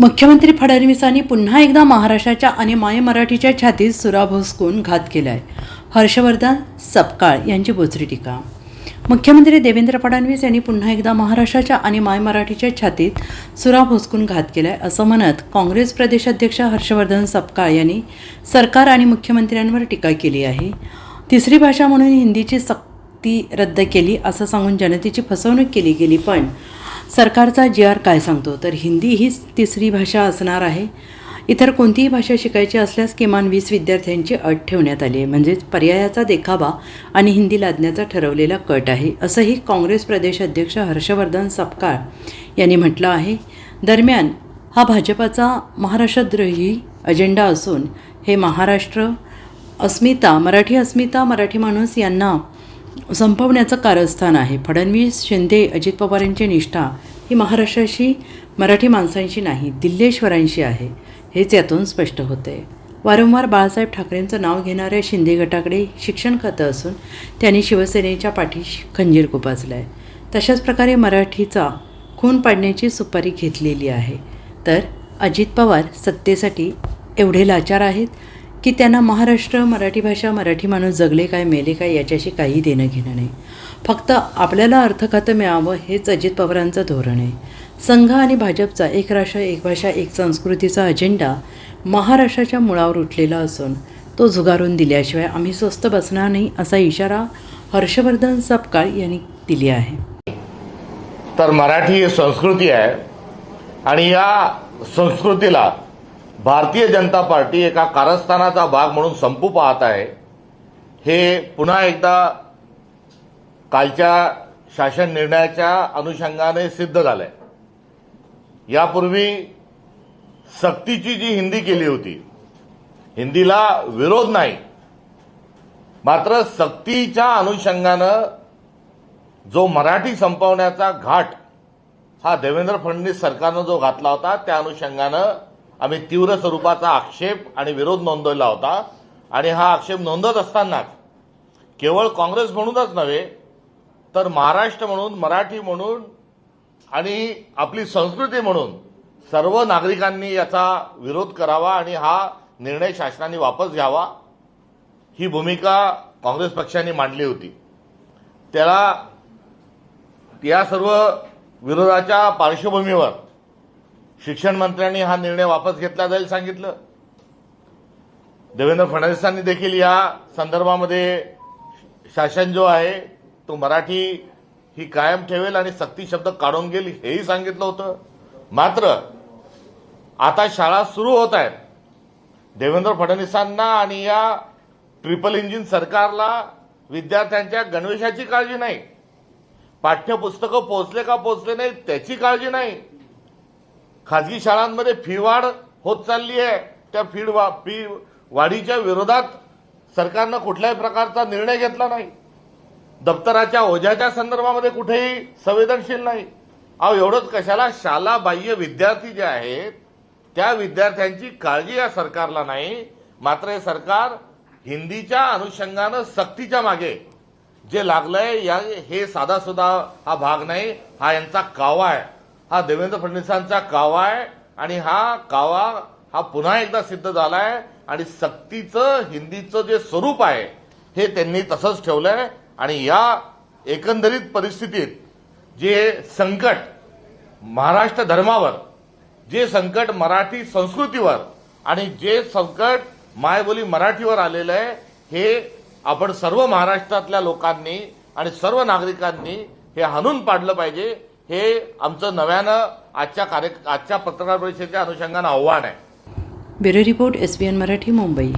मुख्यमंत्री फडणवीसांनी पुन्हा एकदा महाराष्ट्राच्या आणि माय मराठीच्या छातीत सुरा भोसकून घात आहे हर्षवर्धन सपकाळ यांची बोचरी टीका. मुख्यमंत्री देवेंद्र फडणवीस यांनी पुन्हा एकदा महाराष्ट्राच्या आणि माय मराठीच्या छातीत सुरा भोसकून घात केला आहे असं म्हणत काँग्रेस प्रदेशाध्यक्ष हर्षवर्धन सपकाळ यांनी सरकार आणि मुख्यमंत्र्यांवर टीका केली आहे. तिसरी भाषा म्हणून हिंदीची सक्ती रद्द केली असं सांगून जनतेची फसवणूक केली गेली पण सरकारचा जी आर काय सांगतो? तर हिंदी हीच तिसरी भाषा असणार आहे. इतर कोणतीही भाषा शिकायची असल्यास किमान वीस विद्यार्थ्यांची अट ठेवण्यात आली आहे. म्हणजेच पर्यायाचा देखावा आणि हिंदी लादण्याचा ठरवलेला कट आहे. असंही काँग्रेस प्रदेश अध्यक्ष हर्षवर्धन सपकाळ यांनी म्हटलं आहे. दरम्यान हा भाजपाचा महाराष्ट्रद्रोही अजेंडा असून हे महाराष्ट्र अस्मिता मराठी अस्मिता मराठी माणूस यांना संपवण्याचं कारस्थान आहे. फडणवीस शिंदे अजित पवार यांची निष्ठा ही महाराष्ट्राशी मराठी माणसांशी नाही दिल्लेश्वरांशी आहे हेच यातून स्पष्ट होते वारंवार बाळासाहेब ठाकरेंचं नाव घेणाऱ्या शिंदे गटाकडे शिक्षण खातं असून त्यांनी शिवसेनेच्या पाठीशी खंजीर गुपाजला आहे तशाच प्रकारे मराठीचा खून पाडण्याची सुपारी घेतलेली आहे. तर अजित पवार सत्तेसाठी एवढे लाचार आहेत? की त्यांना महाराष्ट्र मराठी भाषा मराठी माणूस जगले काय मेले काय याच्याशी काही देणं घेणं नाही. फक्त आपल्याला अर्थखातं मिळावं हेच अजित पवारांचं धोरण आहे. संघ आणि भाजपचा एक राष्ट्र एक भाषा एक संस्कृतीचा अजेंडा महाराष्ट्राच्या मुळावर उठलेला असून तो झुगारून दिल्याशिवाय आम्ही स्वस्त बसणार नाही असा इशारा हर्षवर्धन सपकाळ यांनी दिली आहे. तर मराठी ही संस्कृती आहे आणि या संस्कृतीला भारतीय जनता पार्टी एका कारस्थानाचा भाग म्हणून संपू पाहत आहे. हे पुन्हा एकदा कालच्या शासन निर्णयाच्या अनुषंगाने सिद्ध झालंय. यापूर्वी सक्तीची जी हिंदी केली होती हिंदीला विरोध नाही. मात्र सक्तीच्या अनुषंगानं जो मराठी संपवण्याचा घाट हा देवेंद्र फडणवीस सरकारनं जो घातला होता त्या अनुषंगानं आम्ही तीव्र स्वरूपाचा आक्षेप आणि विरोध नोंदवला होता. आणि हा आक्षेप नोंदत असतानाच केवळ काँग्रेस म्हणूनच नव्हे तर महाराष्ट्र म्हणून मराठी म्हणून आणि आपली संस्कृती म्हणून सर्व नागरिकांनी याचा विरोध करावा आणि हा निर्णय शासनाने वापस घ्यावा ही भूमिका काँग्रेस पक्षाने मांडली होती. त्याला या सर्व विरोधाच्या पार्श्वभूमीवर शिक्षण मंत्र्यांनी हा निर्णय वापस घेतला जाईल सांगितलं. देवेंद्र फडणवीसांनी देखील या संदर्भामध्ये शासन जो आहे तो मराठी ही कायम ठेवेल आणि सक्ती शब्द काढून घेईल हेही सांगितलं होतं. मात्र आता शाळा सुरू होत आहेत. देवेंद्र फडणवीसांना आणि या ट्रिपल इंजिन सरकारला विद्यार्थ्यांच्या गणवेशाची काळजी नाही. पाठ्यपुस्तकं पोहोचले का पोचले नाही त्याची काळजी नाही. खाजगी शाळांमध्ये फी वाढ होत चालली आहे. त्या फी वा फी वाढीच्या विरोधात सरकारनं कुठल्याही प्रकारचा निर्णय घेतला नाही. दप्तराच्या ओझ्याच्या संदर्भामध्ये कुठेही संवेदनशील नाही. अहो एवढंच कशाला? शाला बाह्य विद्यार्थी जे आहेत त्या विद्यार्थ्यांची काळजी या सरकारला नाही. मात्र हे सरकार हिंदीच्या अनुषंगानं सक्तीच्या मागे. जे लागलंय या हे साधा सुद्धा हा भाग नाही हा यांचा कावा आहे. हा देवेंद्र फडणवीसांचा कावा आहे आणि हा कावा हा पुन्हा एकदा सिद्ध झालाय आणि सक्तीचं हिंदीचं जे स्वरूप आहे हे त्यांनी तसंच ठेवलंय. आणि या एकंदरीत परिस्थितीत जे संकट महाराष्ट्र धर्मावर जे संकट मराठी संस्कृतीवर आणि जे संकट मायबोली मराठीवर आलेलं आहे हे आपण सर्व महाराष्ट्रातल्या लोकांनी आणि सर्व नागरिकांनी हे हाणून पाडलं पाहिजे. हे आमचं नव्यानं आजच्या कार्य आजच्या पत्रकार परिषदेच्या अनुषंगानं आव्हान आहे. Bureau report S B N Marathi Mumbai.